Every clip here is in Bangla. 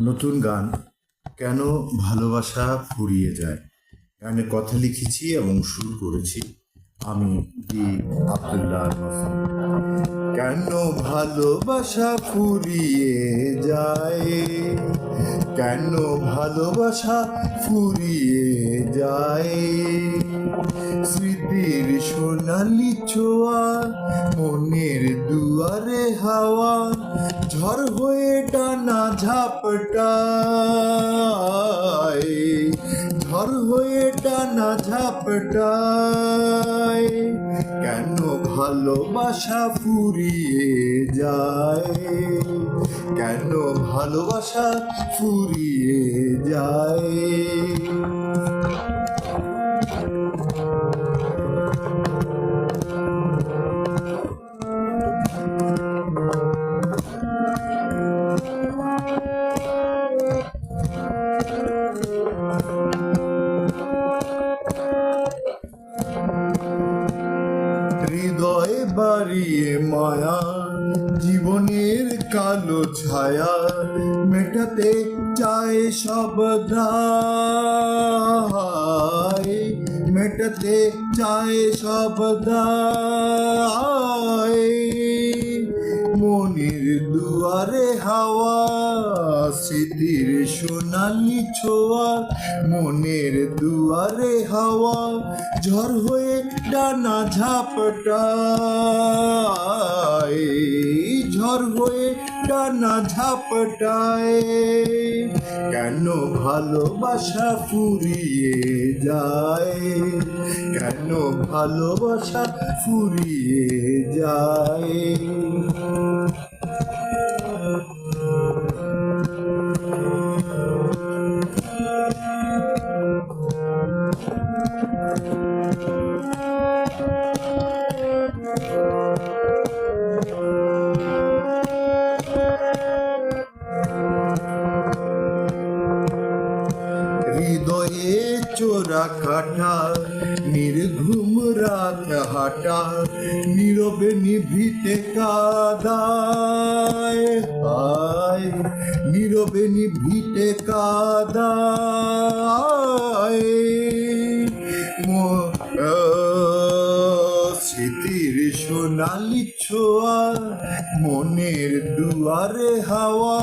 নতুন গান কেন ভালোবাসা ফুরিয়ে যায়? গানে কথা লিখেছি এবং সুর করেছি আমি দি আব্দুল্লাহ। কেন ভালোবাসা ফুরিয়ে যায়? কেন ভালোবাসা ফুরিয়ে যায়? স্মৃতির সোনালি ছোঁয়া, মনের দুয়ারে হাওয়া, ঝড় হয়ে টানা ঝাপটায়। ঝড় হয়ে টানা ঝাপটায়, কেন ভালোবাসা ফুরিয়ে যায়? কেন ভালোবাসা ফুরিয়ে যায়? বাড়িয়ে মায়া, জীবনের কালো ছায়া, মেটাতে চায় সব মেটাতে চায় সব দায়। মনির দুয়ারে হাওয়া স্মৃতির সোনালি ছোঁয়া মনের দুয়ারে হাওয়া ঝড় হয়ে ডানা ঝাপটায়, ঝড় হয়ে ডানা ঝাপটায়, কেন ভালোবাসা ফুরিয়ে যায়? কেন ভালোবাসা ফুরিয়ে যায়? হৃদয়ে চোরা কাটা নির্ঘুম রাত হাটা নীরবে নিভিতে কাদায়। আয় নীরবে নিভিতে কাদায়। স্মৃতির সোনালি ছোঁয়া, মনের দুয়ারে হাওয়া,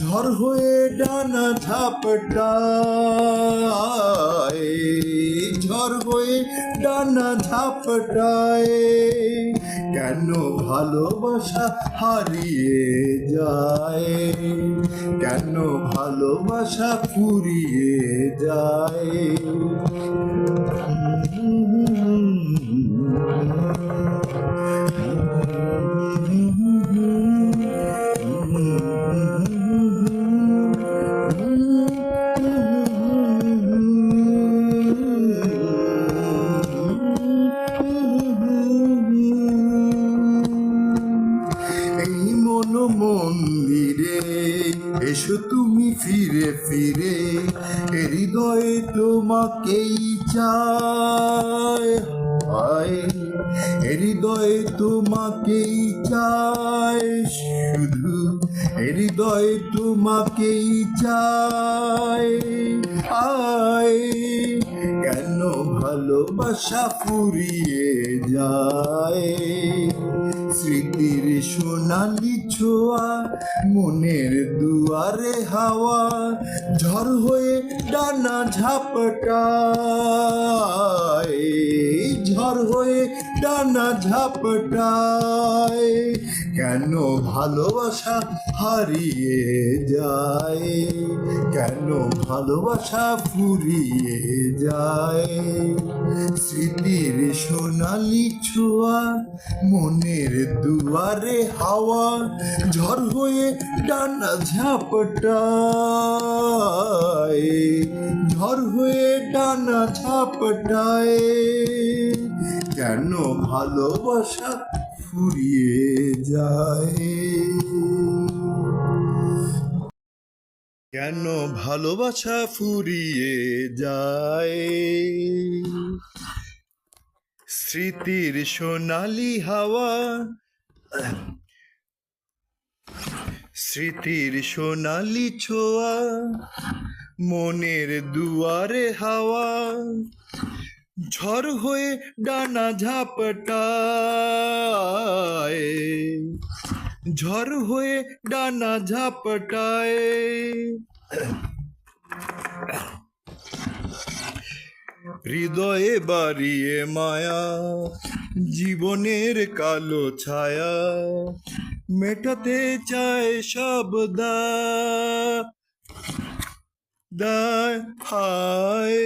ঝড় হয়ে ডানা ঝাপটায়। ঝড় হয়ে ডানা ঝাপটায়, কেন ভালোবাসা হারিয়ে যায়? কেন ভালোবাসা ফুরিয়ে যায়? এসো তুমি ফিরে ফিরে। হৃদয়ে তোমাকেই চায় হৃদয়ে তোমাকেই চায় শুধু হৃদয়ে তোমাকেই চায় কেন ভালোবাসা ফুরিয়ে যায়? স্মৃতির সোনালি ছোয়া মনের দুয়ারে হাওয়া ঝড় হয়ে ডানা ঝাপটায়। ঝড় হয়ে ডানা ঝাপটায়। কেন ভালোবাসা হারিয়ে যায়? কেন ভালোবাসা ফুরিয়ে যায়? স্মৃতির সোনালি ছোঁয়া, মনের দুয়ারে হাওয়া, ঝড় হয়ে ডানা ঝাপটায়। ঝড় হয়ে ডানা ঝাপটায়। কেন ভালোবাসা ফুরিয়ে যায়? কেন ভালোবাসা ফুরিয়ে যায়? স্মৃতির সোনালি হাওয়া, স্মৃতির সোনালি ছোঁয়া, মনের দুয়ারে হাওয়া ঝড় হয়ে ডানা ঝাপটায়। ঝড় হয়ে ডানা ঝাপটায়। হৃদয়ে বাড়িয়ে মায়া, জীবনের কালো ছায়া, মেটাতে চায় সব দা দায় হায়।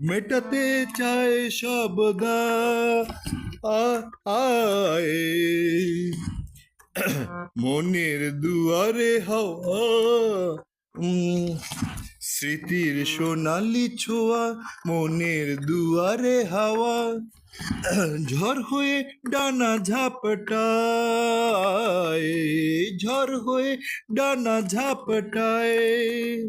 মেটাতে চায় সব দা আ- আয়। মনের দুয়ারে হাওয়া স্মৃতির সোনালি ছোঁয়া, মনের দুয়ারে হাওয়া, ঝড় হয়ে ডানা ঝাপটায়, ঝড় হয়ে ডানা ঝাপটায়।